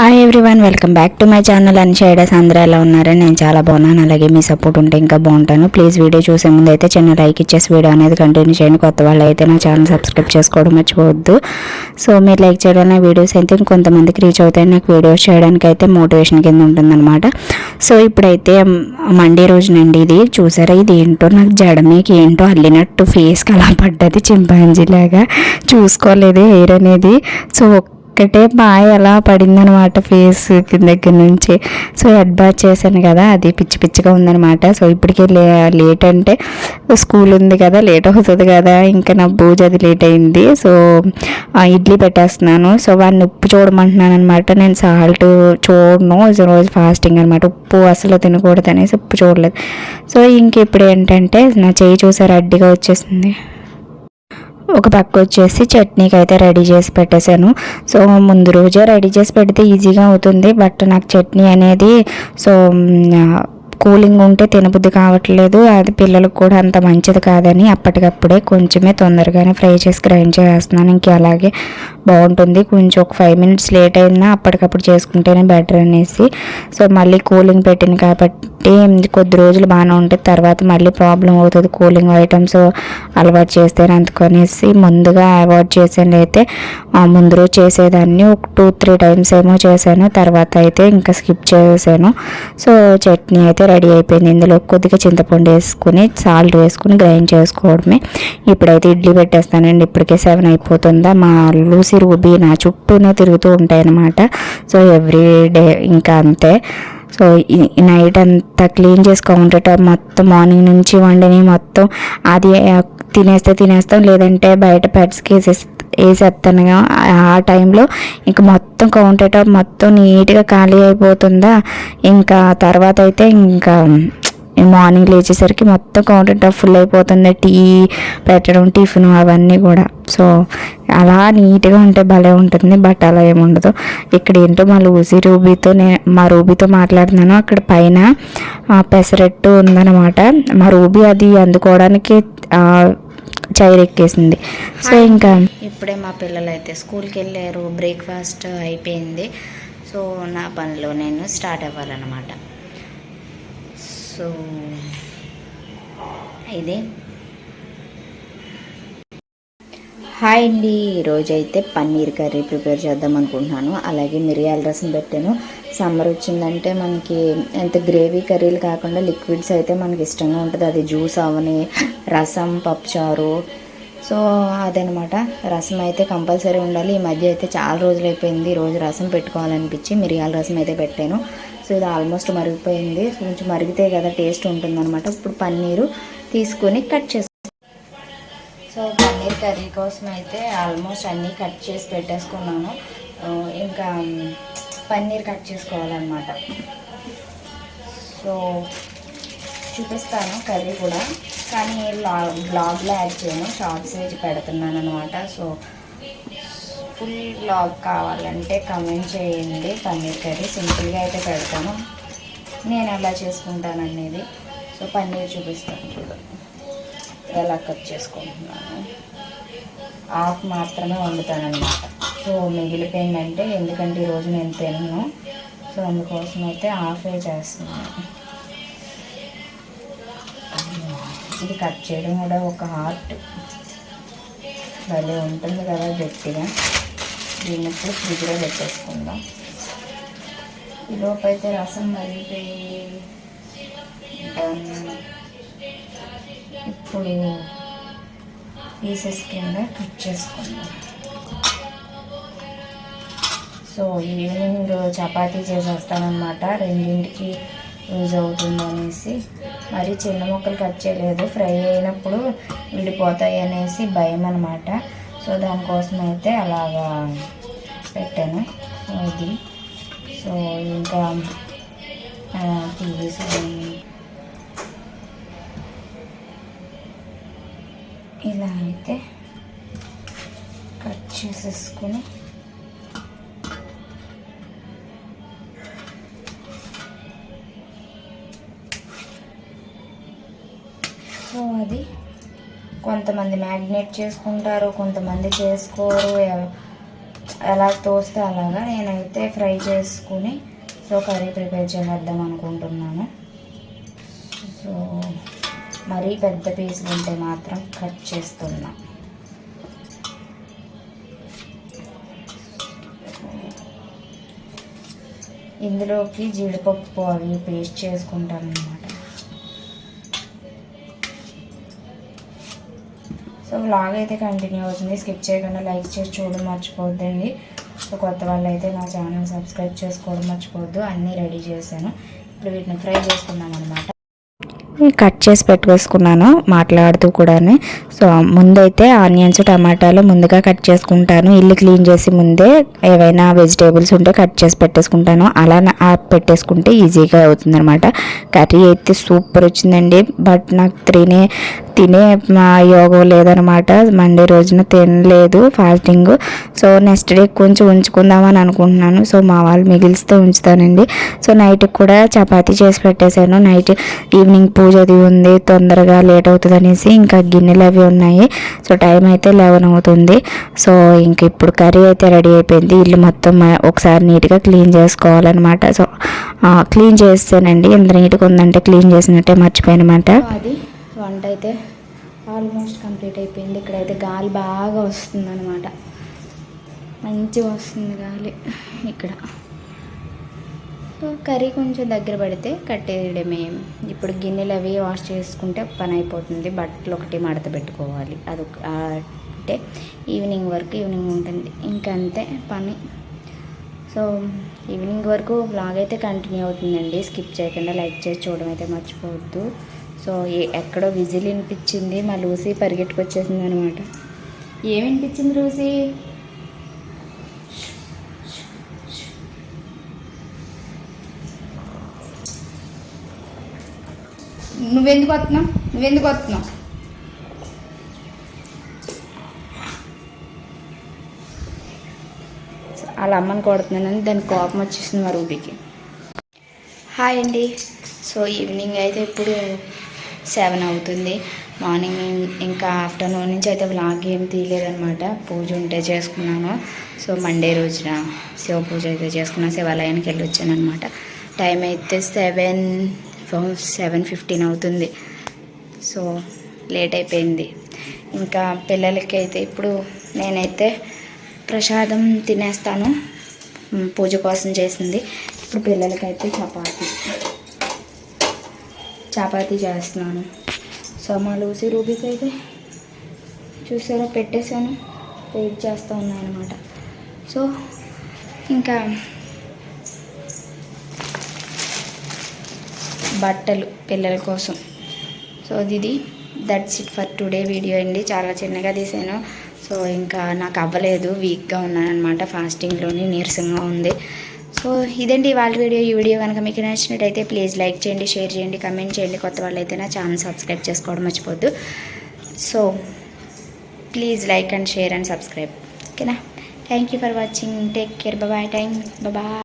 Hi everyone welcome back to my channel అని షేడర్స్ అందరూ ఎలా ఉన్నారని నేను చాలా బాగున్నాను. అలాగే మీ సపోర్ట్ ఉంటే ఇంకా బాగుంటాను. ప్లీజ్ వీడియో చూసే ముందు అయితే చిన్న లైక్ ఇచ్చేసి వీడియో అనేది కంటిన్యూ చేయండి. కొత్త వాళ్ళు అయితే నా ఛానల్ సబ్స్క్రైబ్ చేసుకోవడం మర్చిపోవద్దు. సో మీరు లైక్ చేయడం నా వీడియోస్ అయితే ఇంకొంతమందికి రీచ్ అవుతాయి. నాకు వీడియోస్ చేయడానికి అయితే మోటివేషన్ కింద ఉంటుందన్నమాట. సో ఇప్పుడైతే మండే రోజునండి ఇది. చూసారా? ఇది ఏంటో నాకు జడమీకి ఏంటో అల్లినట్టు ఫేస్కి అలా పడ్డది చింపాంజీ లాగా చూసుకోలేదు హెయిర్ అనేది. సో ఒక్కటే బాయ్ ఎలా పడిందనమాట ఫేస్ దగ్గర నుంచి. సో హెడ్ బాత్ చేశాను కదా అది పిచ్చి పిచ్చిగా ఉందనమాట. సో ఇప్పటికే లే లేట్ అంటే స్కూల్ ఉంది కదా లేట్ అవుతుంది కదా ఇంకా నా పూజ అది లేట్ అయింది. సో ఆ, ఇడ్లీ పెట్టేస్తున్నాను. సో వాడిని ఉప్పు చూడమంటున్నాను అనమాట నేను సాల్ట్ చూడను రోజు ఫాస్టింగ్ అనమాట. ఉప్పు అసలు తినకూడదు అనేసి ఉప్పు చూడలేదు. సో ఇంక ఇప్పుడు ఏంటంటే నా చేయి చూసారు అడ్డిగా వచ్చేసింది. ఒక పక్క వచ్చేసి చట్నీకి అయితే రెడీ చేసి పెట్టేశాను. సో ముందు రోజే రెడీ చేసి పెడితే ఈజీగా అవుతుంది. బట్ నాకు చట్నీ అనేది సో కూలింగ్ ఉంటే తినబుద్ధి కావట్లేదు. అది పిల్లలకు కూడా అంత మంచిది కాదని అప్పటికప్పుడే కొంచెమే తొందరగానే ఫ్రై చేసి గ్రైండ్ చేస్తున్నాను ఇంకా అలాగే బాగుంటుంది. కొంచెం ఒక ఫైవ్ మినిట్స్ లేట్ అయినా అప్పటికప్పుడు చేసుకుంటేనే బెటర్ అనేసి. సో మళ్ళీ కూలింగ్ పెట్టింది కాబట్టి కొద్ది రోజులు బాగానే ఉంటుంది తర్వాత మళ్ళీ ప్రాబ్లం అవుతుంది కూలింగ్ ఐటమ్స్ అలవాటు చేస్తే అందుకనేసి ముందుగా అవాయిడ్ చేసేది అయితే ముందు రోజు చేసేదాన్ని. ఒక టూ త్రీ టైమ్స్ ఏమో చేశాను. తర్వాత అయితే ఇంకా స్కిప్ చేసేసాను. సో చట్నీ అయితే రెడీ అయిపోయింది. ఇందులో కొద్దిగా చింతపండు వేసుకుని సాల్ట్ వేసుకుని గ్రైండ్ చేసుకోవడమే. ఇప్పుడైతే ఇడ్లీ పెట్టేస్తానండి. ఇప్పటికే సెవెన్ అయిపోతుందా? మా లూసి రూబీ నా చుట్టూనే తిరుగుతూ ఉంటాయి అన్నమాట సో ఎవ్రీ డే ఇంకా అంతే. సో ఈ- నైట్ అంతా క్లీన్ చేసి కౌంటర్ మొత్తం మార్నింగ్ నుంచి వండిని మొత్తం అది తినేస్తే తినేస్తాం లేదంటే బయట పెట్స్కి వేసేసి వేసేస్తాను ఆ టైంలో ఇంకా మొత్తం కౌంటర్ టాప్ మొత్తం నీట్గా ఖాళీ అయిపోతుందా? ఇంకా తర్వాత అయితే ఇంకా మార్నింగ్ లేచేసరికి మొత్తం కౌంటర్ టాప్ ఫుల్ అయిపోతుంది. టీ పెట్టడం టిఫిన్ అవన్నీ కూడా. సో అలా నీట్గా ఉంటే భలే ఉంటుంది బట్ అలా ఏముండదు ఇక్కడ ఏంటో మా లూసి రూబీతో నేను మా రూబీతో మాట్లాడుతున్నాను. అక్కడ పైన పెసరట్టు ఉందన్నమాట. మా రూబీ అది అందుకోవడానికి చైర్ ఎక్కేసింది. సో ఇంకా ఇప్పుడే మా పిల్లలు అయితే స్కూల్కి వెళ్ళారు బ్రేక్ఫాస్ట్ అయిపోయింది. సో నా పనిలో నేను స్టార్ట్ అవ్వాలన్నమాట. సో ఇది. హాయ్ అండి. ఈరోజైతే పన్నీర్ కర్రీ ప్రిపేర్ చేద్దాం అనుకుంటున్నాను. అలాగే మిరియాల రసం పెట్టాను. సమ్మర్ వచ్చిందంటే మనకి ఎంత గ్రేవీ కర్రీలు కాకుండా లిక్విడ్స్ అయితే మనకి ఇష్టంగా ఉంటుంది. అది జ్యూస్ అవని రసం పప్పుచారు. సో అదనమాట. రసం అయితే కంపల్సరీ ఉండాలి. ఈ మధ్య అయితే చాలా రోజులు అయిపోయింది రోజు రసం పెట్టుకోవాలనిపించి మిరియాల రసం అయితే పెట్టాను. సో ఇది ఆల్మోస్ట్ మరిగిపోయింది. కొంచెం మరిగితే కదా టేస్ట్ ఉంటుందన్నమాట. ఇప్పుడు పన్నీరు తీసుకొని కట్ చేసుకో సో పన్నీర్ కర్రీ కోసం అయితే ఆల్మోస్ట్ అన్నీ కట్ చేసి పెట్టేసుకున్నాను. ఇంకా పన్నీర్ కట్ చేసుకోవాలన్నమాట. సో చూపిస్తాను కర్రీ కూడా. కానీ లా- బ్లాగ్లో యాడ్ చేయను. షార్ట్స్ వేసి పెడుతున్నాను అనమాట సో ఫుల్ బ్లాగ్ కావాలంటే కమెంట్ చేయండి. పన్నీర్ కర్రీ సింపుల్గా అయితే పెడతాను నేను ఎలా చేసుకుంటాను అనేది సో పన్నీర్ చూపిస్తాను చూడండి. ఎలా కట్ చేసుకుంటున్నాను. ఆకు మాత్రమే వండుతాను సో మిగిలిపోయిందంటే ఎందుకంటే ఈరోజు నేను తినను. సో అందుకోసం అయితే ఆఫే చేస్తున్నాను. ఇది కట్ చేయడం కూడా ఒక హార్ట్. భలే ఉంటుంది కదా గట్టిగా. దీన్ని ఇప్పుడు ఫ్రిడ్జ్లో పెట్టేసుకుందాం ఈలోపు అయితే రసం మరిగిపోయి ఇప్పుడు పీసెస్ కింద కట్ చేసుకుందాం. సో ఈవినింగ్ చపాతీ చేసేస్తానమాట రెండింటికి యూజ్ అవుతుంది అనేసి. మరి చిన్న ముక్కలు కట్ చేయలేదు. ఫ్రై అయినప్పుడు విడిపోతాయి అనేసి భయం అనమాట సో దానికోసం అయితే అలాగా పెట్టాను. ఇది సో ఇంకా టీవీస్ ఇలా అయితే కట్ చేసేసుకుని సో అది కొంతమంది మ్యాగ్నేట్ చేసుకుంటారు కొంతమంది చేసుకోరు ఎలా తోస్తే అలాగా నేనైతే ఫ్రై చేసుకుని సో కర్రీ ప్రిపేర్ చేద్దాం అనుకుంటున్నాను. సో మరీ పెద్ద పీసులు ఉంటే మాత్రం కట్ చేస్తున్నా. ఇందులోకి జీడిపప్పు అవి పేస్ట్ చేసుకుంటాను అనమాట సో వ్లాగ్ అయితే కంటిన్యూ అవుతుంది. స్కిప్ చేయకుండా లైక్ చేసి చూడడం మర్చిపోద్దండి సో కొత్త వాళ్ళు అయితే నా ఛానల్ సబ్స్క్రైబ్ చేసుకోవడం మర్చిపోవద్దు. అన్నీ రెడీ చేశాను. ఇప్పుడు వీటిని ఫ్రై చేసుకుందాం అనమాట కట్ చేసి పెట్టుకేసుకున్నాను మాట్లాడుతూ కూడానే. సో ముందైతే ఆనియన్స్ టమాటాలు ముందుగా కట్ చేసుకుంటాను. ఇల్లు క్లీన్ చేసి ముందే ఏవైనా వెజిటేబుల్స్ ఉంటే కట్ చేసి పెట్టేసుకుంటాను. అలా ఆ పెట్టేసుకుంటే ఈజీగా అవుతుందనమాట కర్రీ అయితే సూపర్ వచ్చిందండి. బట్ నాకు త్రీనే తినే మా యోగం లేదనమాట మండే రోజున తినలేదు ఫాస్టింగ్. సో నెక్స్ట్ డే కొంచెం ఉంచుకుందామని అనుకుంటున్నాను. సో మా వాళ్ళు మిగిలిస్తే ఉంచుతానండి. సో నైట్ కూడా చపాతీ చేసి పెట్టేశాను. నైట్ ఈవినింగ్ పూజ అది ఉంది తొందరగా లేట్ అవుతుంది అనేసి ఇంకా గిన్నెలు అవి ఉన్నాయి. సో టైం అయితే లెవెన్ అవుతుంది. సో ఇంక ఇప్పుడు కర్రీ అయితే రెడీ అయిపోయింది. ఇల్లు మొత్తం ఒకసారి నీట్గా క్లీన్ చేసుకోవాలన్నమాట. సో క్లీన్ చేస్తానండి ఎంత నీట్గా ఉందంటే క్లీన్ చేసినట్టే మర్చిపోయానమాట. అది వంట అయితే ఆల్మోస్ట్ కంప్లీట్ అయిపోయింది. ఇక్కడైతే గాలి బాగా వస్తుంది అనమాట మంచిగా వస్తుంది గాలి ఇక్కడ. కర్రీ కొంచెం దగ్గర పడితే కట్టేయడమే. ఇప్పుడు గిన్నెలు అవి వాష్ చేసుకుంటే పని అయిపోతుంది. బట్టలు ఒకటి మడత పెట్టుకోవాలి. అదొక అంటే ఈవినింగ్ వరకు ఈవినింగ్ ఉంటుంది. ఇంకంతే పని. సో ఈవినింగ్ వరకు బ్లాగ్ అయితే కంటిన్యూ అవుతుందండి. స్కిప్ చేయకుండా లైక్ చేసి చూడడం అయితే మర్చిపోవద్దు. సో ఏ- ఎక్కడో విజిల్ వినిపించింది మా లూసీ పరిగెట్టుకొచ్చేసింది అనమాట ఏం వినిపించింది లూసీ? నువ్వెందుకు వస్తున్నావు? నువ్వెందుకు వస్తున్నావు? వాళ్ళ అమ్మని కొడుతున్నానని దానికి కోపం వచ్చేసింది మా రూబీకి. హాయ్ అండి. సో ఈవినింగ్ అయితే ఇప్పుడు సెవెన్ అవుతుంది. మార్నింగ్ ఇంకా ఆఫ్టర్నూన్ నుంచి అయితే వ్లాగ్ ఏం తీయలేదనమాట పూజ ఉంటే చేసుకున్నాను. సో మండే రోజున శివ పూజ అయితే చేసుకున్నాను శివాలయానికి వెళ్ళి వచ్చాను అనమాట టైం అయితే సెవెన్ సెవెన్ ఫిఫ్టీన్ అవుతుంది. సో లేట్ అయిపోయింది. ఇంకా పిల్లలకి అయితే ఇప్పుడు నేనైతే ప్రసాదం తినేస్తాను. పూజ కోసం చేసింది. ఇప్పుడు పిల్లలకైతే చపాతి. చపాతీ చేస్తున్నాను. సో మా లూసి రూబీకి అయితే చూసారా పెట్టేశాను. వెయిట్ చేస్తూ ఉన్నాను అనమాట సో ఇంకా బట్టలు పిల్లల కోసం. సో ఇది. That's it for today video అండి. చాలా చిన్నగా తీసాను. సో ఇంకా నాకు అవ్వలేదు. వీక్గా ఉన్నాను అనమాట ఫాస్టింగ్లోని నీరసంగా ఉంది. సో ఇదండి వాళ్ళ వీడియో. ఈ వీడియో కనుక మీకు నచ్చినట్టయితే ప్లీజ్ లైక్ చేయండి షేర్ చేయండి కమెంట్ చేయండి. కొత్త వాళ్ళు అయితే నా ఛానల్ సబ్స్క్రైబ్ చేసుకోవడం మర్చిపోద్దు. So please like and share and subscribe. ఓకేనా? Thank you for watching take care bye time bye